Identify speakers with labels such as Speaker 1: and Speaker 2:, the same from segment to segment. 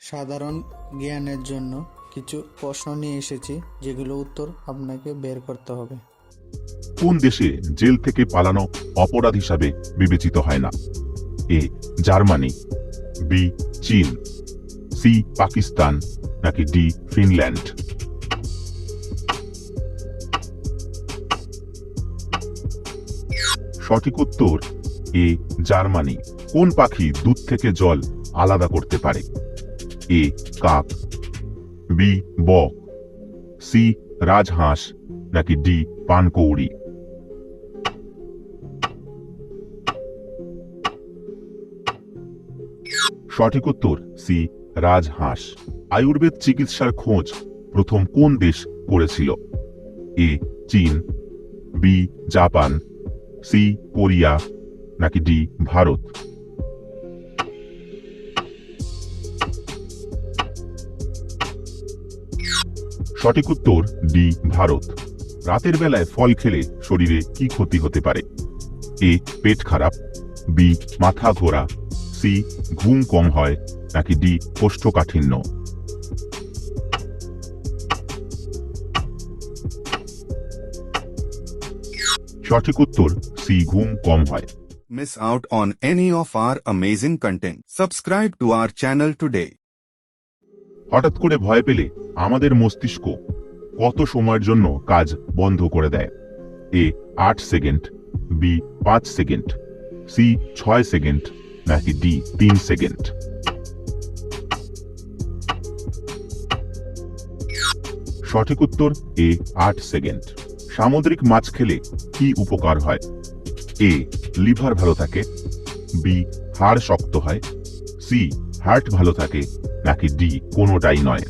Speaker 1: সাধারণ জ্ঞানের জন্য কিছু প্রশ্ন নিয়ে এসেছি, যেগুলো উত্তর আপনাকে বের করতে হবে।
Speaker 2: কোন দেশে জেল থেকে পালানো অপরাধ হিসাবে বিবেচিত হয় না? এ, জার্মানি, বি, চীন, সি, পাকিস্তান, নাকি ডি, ফিনল্যান্ড? সঠিক উত্তর, এ, জার্মানি। কোন পাখি দুধ থেকে জল আলাদা করতে পারে? এ, কাক। বি বক সি, রাজহাঁস। নাকি ডি, পানকৌড়ি। সঠিক উত্তর, সি, রাজহাঁস। আয়ুর্বেদ চিকিৎসার খোঁজ প্রথম কোন দেশ করেছিল? এ, চীন। B, Japan. C, Korea. নাকি ডি, ভারত। সঠিক উত্তর, ডি, ভারত রাতের বেলায় ফল খেলে শরীরে কি ক্ষতি হতে পারে এ, পেট খারাপ, বি, মাথা ঘোরা, সি, ঘুম কম হয়, নাকি ডি, কোষ্ঠকাঠিন্য সঠিক উত্তর, সি, ঘুম কম হয়
Speaker 3: Miss out on any of our amazing content. Subscribe to our channel today.
Speaker 2: হঠাৎ করে ভয় পেলে আমাদের মস্তিষ্ক কত সময়ের জন্য কাজ বন্ধ করে দেয়? এ, আট সেকেন্ড, বি, পাঁচ সেকেন্ড, সি, ছয় সেকেন্ড, নাকি ডি, তিন সেকেন্ড? সঠিক উত্তর, এ, আট সেকেন্ড। সামুদ্রিক মাছ খেলে কি উপকার হয়? এ, লিভার ভালো থাকে, বি, হাড় শক্ত হয়, সি, হার্ট ভালো থাকে নাকি ডি কোনোটাই নয়।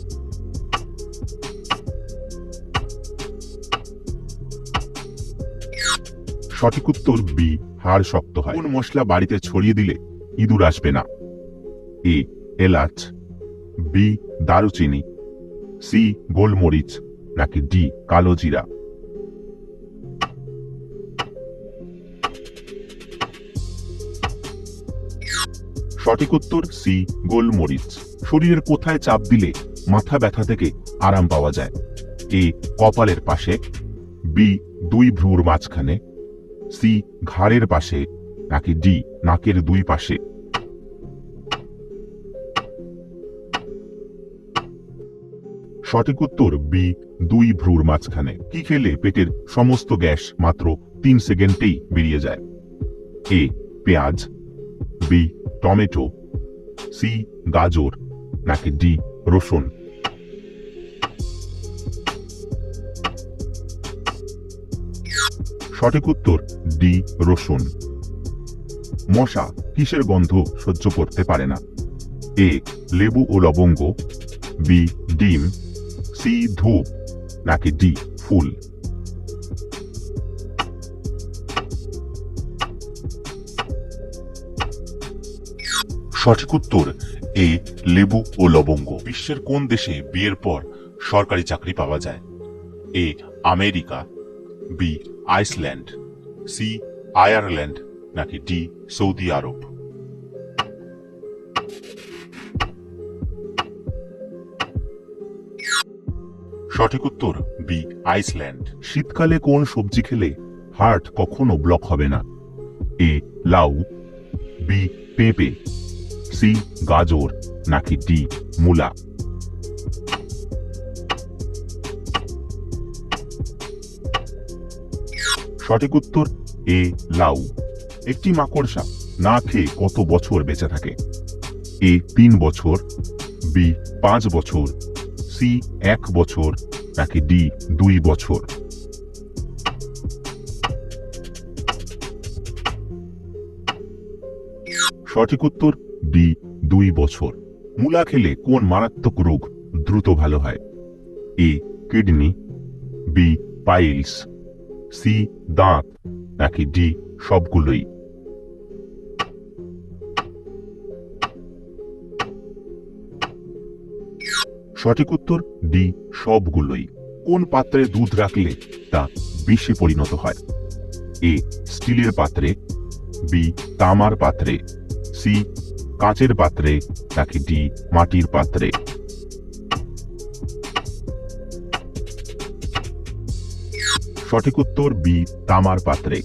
Speaker 2: সঠিক উত্তর বি হাড় শক্ত হয়। কোন মশলা বাড়িতে ছড়িয়ে দিলে ইঁদুর আসবে না? এ এলাচ। বি দারুচিনি। সি গোলমরিচ। নাকি ডি কালো জিরা। সঠিক উত্তর, সি, গোলমরিচ। শরীরের কোথায় চাপ দিলে মাথা ব্যথা থেকে আরাম পাওয়া যায়? এ, কপালের পাশে। বি, দুই ভ্রুর মাঝখানে। সি, ঘাড়ের পাশে। নাকি ডি, নাকের দুই পাশে। সঠিক উত্তর, বি, দুই ভ্রুর মাঝখানে। কি খেলে পেটের সমস্ত গ্যাস মাত্র তিন সেকেন্ডেই বেরিয়ে যায়? এ, পেঁয়াজ। বি টমেটো, সি, গাজর, নাকি ডি, রসুন। সঠিক উত্তর, ডি, রসুন। মশা কিসের গন্ধ সহ্য করতে পারে না? এ, লেবু ও লবঙ্গ। বি, ডিম। সি, ধূপ। নাকি ডি, ফুল। সঠিক উত্তর, এ, লেবু ও লবঙ্গ। বিশ্বের কোন দেশে বিয়ের পর সরকারি চাকরি পাওয়া যায়? A, America, B, Iceland, C, Ireland, নাকি ডি, সৌদি আরব? সঠিক উত্তর, বি, আইসল্যান্ড। শীতকালে কোন সবজি খেলে হার্ট কখনো ব্লক হবে না? এ, লাউ, বি, পেঁপে। সি গাজর, নাকি ডি মূলা? সঠিক উত্তর, এ, লাউ। একটি মাকড়সা, না খেয়ে কত বছর বেঁচে থাকে? এ, তিন বছর, বি, পাঁচ বছর, সি, এক বছর, নাকি ডি, দুই বছর? সঠিক উত্তর ডি দুই বছর। মূলা খেলে কোন মারাত্মক রোগ দ্রুত ভালো হয়? A kidney. B piles. C দাঁত। নাকি ডি সবগুলোই? সঠিক উত্তর ডি সবগুলোই। কোন পাত্রে দুধ রাখলে তা বিষে পরিণত হয়? এ স্টিলের পাত্রে। বি তামার পাত্রে। সি কাঁচের পাত্রে নাকি ডি মাটির পাত্রে? সঠিক উত্তর বি তামার পাত্রে।